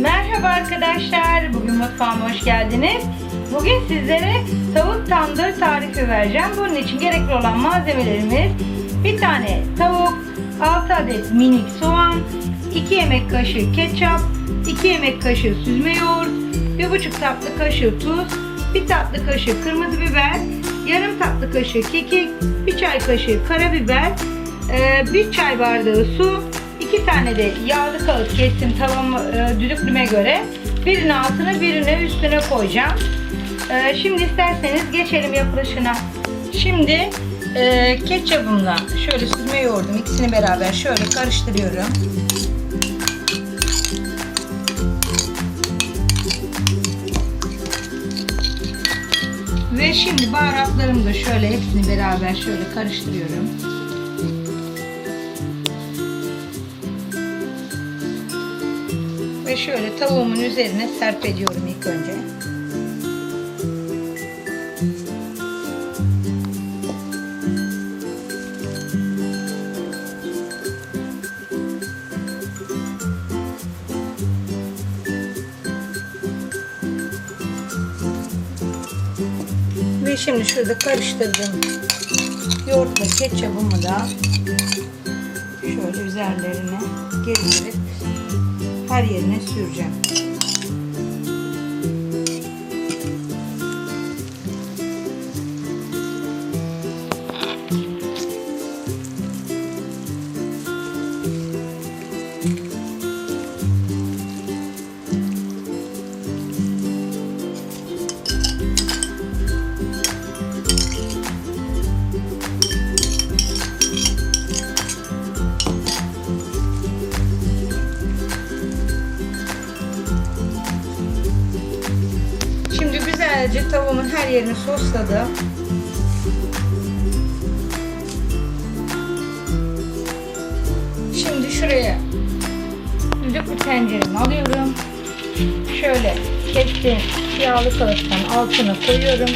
Merhaba arkadaşlar. Bugün mutfağıma hoş geldiniz. Bugün sizlere tavuk tandır tarifi vereceğim. Bunun için gerekli olan malzemelerimiz bir tane tavuk, 6 adet minik soğan, 2 yemek kaşığı ketçap, 2 yemek kaşığı süzme yoğurt, 1,5 tatlı kaşığı tuz, 1 tatlı kaşığı kırmızı biber, yarım tatlı kaşığı kekik, 1 çay kaşığı karabiber, 1 çay bardağı su, İki tane de yağlı kağıt kestim tavam e, düdüklüme göre. Birinin altına birini üstüne koyacağım. E, şimdi isterseniz geçelim yapılışına. Şimdi e, ketçabımla şöyle süzme yoğurdum ikisini beraber şöyle karıştırıyorum. Ve şimdi baharatlarımı da şöyle hepsini beraber şöyle karıştırıyorum. Ve şöyle tavuğumun üzerine serp ediyorum ilk önce. Ve şimdi şurada karıştırdım. Yoğurtla ketçabımı da şöyle üzerlerine gezdirip her yerine süreceğim. Güzelce tavuğumun her yerini sosladım. Şimdi şuraya düdüklü tenceremi alıyorum. Şöyle kestim yağlı kağıttan altına koyuyorum.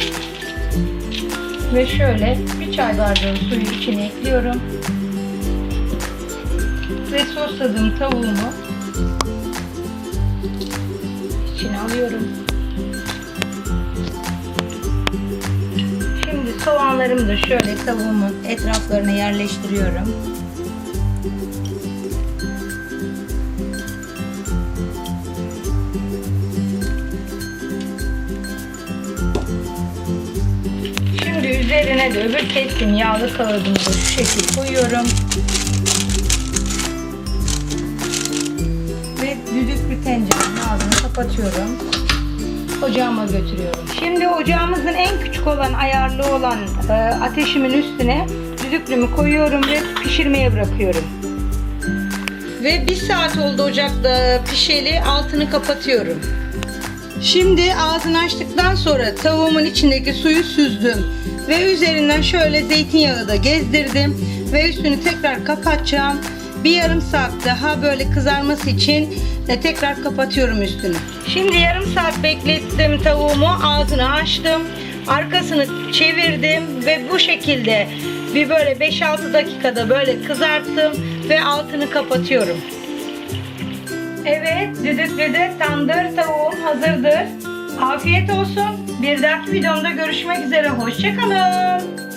Ve şöyle bir çay bardağı suyu içine ekliyorum. Ve sosladığım tavuğumu içine alıyorum. Soğanlarımı da şöyle tavuğumun etraflarına yerleştiriyorum. Şimdi üzerine de öbür kestim yağlı kağıdımı da şu şekil koyuyorum. Ve düdüklü tencerenin ağzını kapatıyorum ocağıma götürüyorum. Şimdi ocağımızın en küçük olan ayarlı olan e, ateşimin üstüne düdüklümü koyuyorum ve pişirmeye bırakıyorum. Ve bir saat oldu ocakta pişeli altını kapatıyorum. Şimdi ağzını açtıktan sonra tavuğumun içindeki suyu süzdüm ve üzerinden şöyle zeytinyağı da gezdirdim ve üstünü tekrar kapatacağım. Bir yarım saat daha böyle kızarması için de tekrar kapatıyorum üstünü. Şimdi yarım saat beklettim tavuğumu ağzını açtım. Arkasını çevirdim ve bu şekilde bir böyle 5-6 dakikada böyle kızarttım ve altını kapatıyorum. Evet, düdüklüde tandır tavuğum hazırdır. Afiyet olsun. Bir dahaki videomda görüşmek üzere. Hoşçakalın.